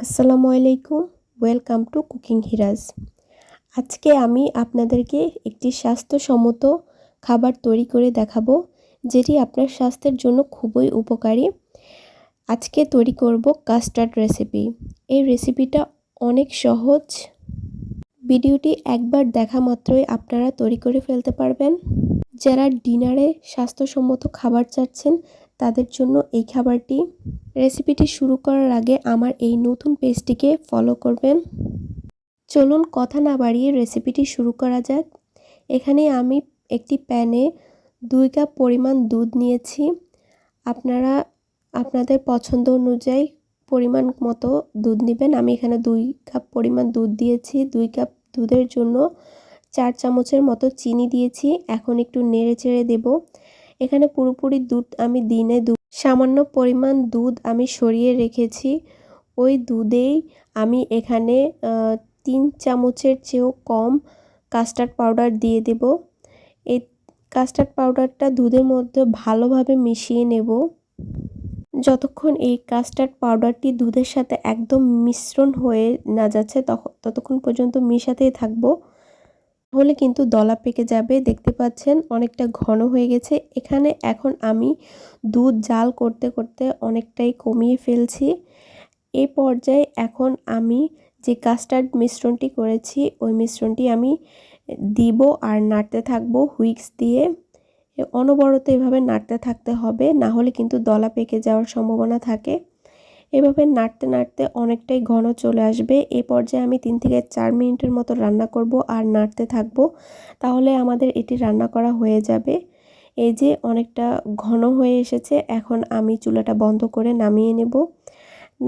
আসসালামু আলাইকুম welcome to cooking হিরাজ আজকে আমি আপনাদেরকে একটি স্বাস্থ্যসম্মত খাবার তৈরি করে দেখাবো, যেটি আপনার স্বাস্থ্যের জন্য খুবই উপকারী। আজকে তৈরি করব কাস্টার্ড রেসিপি এই রেসিপিটা অনেক সহজ। ভিডিওটি একবার দেখা মাত্রই আপনারা তৈরি করে ফেলতে পারবেন। যারা ডিনারে স্বাস্থ্যসম্মত খাবার চাচ্ছেন তাদের জন্য এই খাবারটি। রেসিপিটি শুরু করার আগে আমার এই নতুন পেজটিকে ফলো করবেন। চলুন কথা না বাড়িয়ে রেসিপিটি শুরু করা যাক। এখানে আমি একটি প্যানে দুই কাপ পরিমাণ দুধ নিয়েছি। আপনারা, আপনাদের পছন্দ অনুযায়ী পরিমাণ মতো দুধ নেবেন। আমি এখানে দুই কাপ পরিমাণ দুধ দিয়েছি। দুই কাপ দুধের জন্য চার চামচের মতো চিনি দিয়েছি। এখন একটু নেড়ে চেড়ে দেবো। এখানে পুরোপুরি দুধ আমি দিনে দু সামান্য পরিমাণ দুধ আমি সরিয়ে রেখেছি। ওই দুধেই আমি এখানে তিন চামচের চেয়েও কম কাস্টার্ড পাউডার দিয়ে দেব। এই কাস্টার্ড পাউডারটা দুধের মধ্যে ভালোভাবে মিশিয়ে নেব। যতক্ষণ এই কাস্টার্ড পাউডারটি দুধের সাথে একদম মিশ্রণ হয়ে না যাচ্ছে তখন ততক্ষণ পর্যন্ত মিশাতেই থাকব। হলে কিন্তু দলা পেকে যাবে। দেখতে পাচ্ছেন অনেকটা ঘন হয়ে গেছে। এখানে এখন আমি দুধ জাল করতে করতে অনেকটাই কমিয়ে ফেলছি। এই পর্যায়ে এখন আমি যে কাস্টার্ড মিশ্রণটি করেছি, ওই মিশ্রণটি আমি দিব আর নাড়তে থাকব হুইক্স দিয়ে। অনবরত এভাবে নাড়তে থাকতে হবে, না হলে কিন্তু দলা পেকে যাওয়ার সম্ভাবনা থাকে। এভাবে নাড়তে নাড়তে অনেকটাই ঘন চলে আসবে। এ পর্যায়ে আমি তিন থেকে চার মিনিটের মতো রান্না করব আর নাড়তে থাকব। তাহলে আমাদের এটি রান্না করা হয়ে যাবে। এই যে অনেকটা ঘন হয়ে এসেছে, এখন আমি চুলাটা বন্ধ করে নামিয়ে নেব।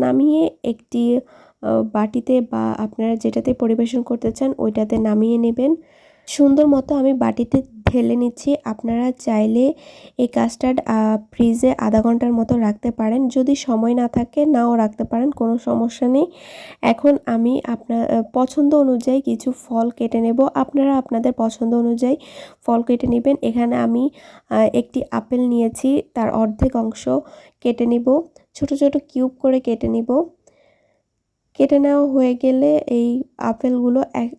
নামিয়ে একটি বাটিতে বা আপনারা যেটাতে পরিবেশন করতে চান ওইটাতে নামিয়ে নেবেন। সুন্দর মতো আমি বাটিতে ঢেলে নিচ্ছি। আপনারা চাইলে এই কাস্টার্ড ফ্রিজে আধা ঘণ্টার মতো রাখতে পারেন। যদি সময় না থাকে, নাও রাখতে পারেন, কোনো সমস্যা নেই। এখন আমি আপনার পছন্দ অনুযায়ী কিছু ফল কেটে নেব। আপনারা আপনাদের পছন্দ অনুযায়ী ফল কেটে নেবেন। এখানে আমি একটি আপেল নিয়েছি, তার অর্ধেক অংশ কেটে নিব। ছোট ছোট কিউব করে কেটে নিব। কেটে নেওয়া হয়ে গেলে এই আপেলগুলো এক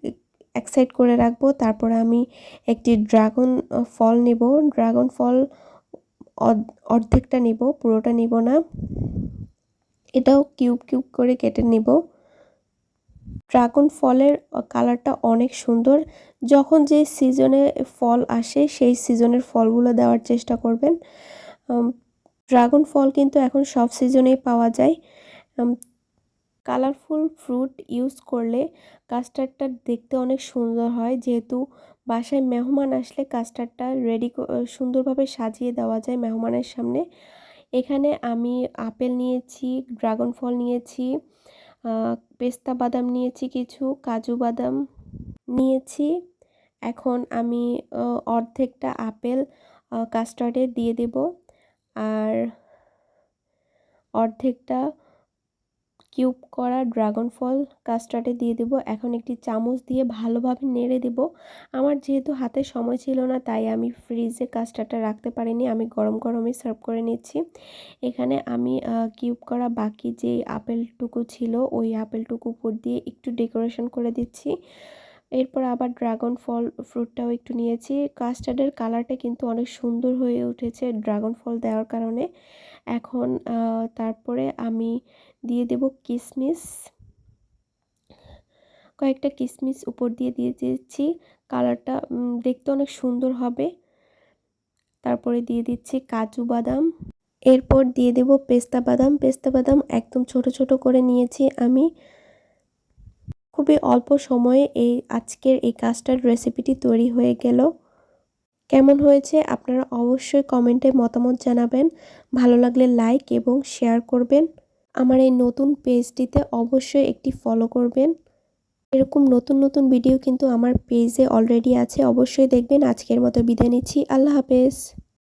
এক সাইড করে রাখব। তারপরে আমি একটি ড্রাগন ফল নিব। ড্রাগন ফল অর্ধেকটা নিব, পুরোটা নিব না। এটাও কিউব কিউব করে কেটে নিব। ড্রাগন ফলের কালারটা অনেক সুন্দর। যখন যে সিজনে ফল আসে, সেই সিজনের ফলগুলো দেওয়ার চেষ্টা করবেন। ড্রাগন ফল কিন্তু এখন সব সিজনেই পাওয়া যায়। কালারফুল ফ্রুট ইউজ করলে কাস্টার্ডটা দেখতে অনেক সুন্দর হয়। যেহেতু বাসায় মেহমান আসলে কাস্টার্ডটা রেডি সুন্দরভাবে সাজিয়ে দেওয়া যায় মেহমানের সামনে। এখানে আমি আপেল নিয়েছি, ড্রাগন ফল নিয়েছি পেস্তা বাদাম নিয়েছি কিছু, কাজু বাদাম নিয়েছি। এখন আমি অর্ধেকটা আপেল কাস্টার্ডে দিয়ে দেব। আর অর্ধেকটা কিউব করা ড্রাগন ফল কাস্টার্ডে দিয়ে দেব। এখন একটি চামচ দিয়ে ভালোভাবে নেড়ে দেব। আমার যেহেতু হাতে সময় ছিল না, তাই আমি ফ্রিজে কাস্টার্ডটা রাখতে পারিনি। আমি গরম গরমে সার্ভ করে নিচ্ছি। এখানে আমি কিউব করা বাকি যে আপেলটুকু ছিল, ওই আপেলটুকু উপর দিয়ে একটু ডেকোরেশন করে দিচ্ছি। এরপর আবার ড্রাগন ফল ফ্রুটটাও একটু নিয়েছি। কাস্টার্ডের কালারটা কিন্তু অনেক সুন্দর হয়ে উঠেছে ড্রাগন ফল দেওয়ার কারণে। এখন তারপরে আমি দিয়ে দেব কিশমিশ কয়েকটা কিশমিশ উপর দিয়ে দিয়ে দিচ্ছি। কালারটা দেখতে অনেক সুন্দর হবে। তারপরে দিয়ে দিচ্ছি কাজু বাদাম। এরপর দিয়ে দেব পেস্তা বাদাম। পেস্তা বাদাম একদম ছোট ছোট করে নিয়েছি আমি। খুবই অল্প সময়ে এই আজকের এই কাস্টার্ড রেসিপিটি তৈরি হয়ে গেল। কেমন হয়েছে আপনারা অবশ্যই কমেন্টে মতামত জানাবেন। ভালো লাগলে লাইক এবং শেয়ার করবেন। আমার এই নতুন পেজটিতে অবশ্যই একটি ফলো করবেন। এরকম নতুন নতুন ভিডিও কিন্তু আমার পেজে অলরেডি আছে। অবশ্যই দেখবেন। আজকের মতো বিদায় নিচ্ছি। আল্লাহ হাফেজ।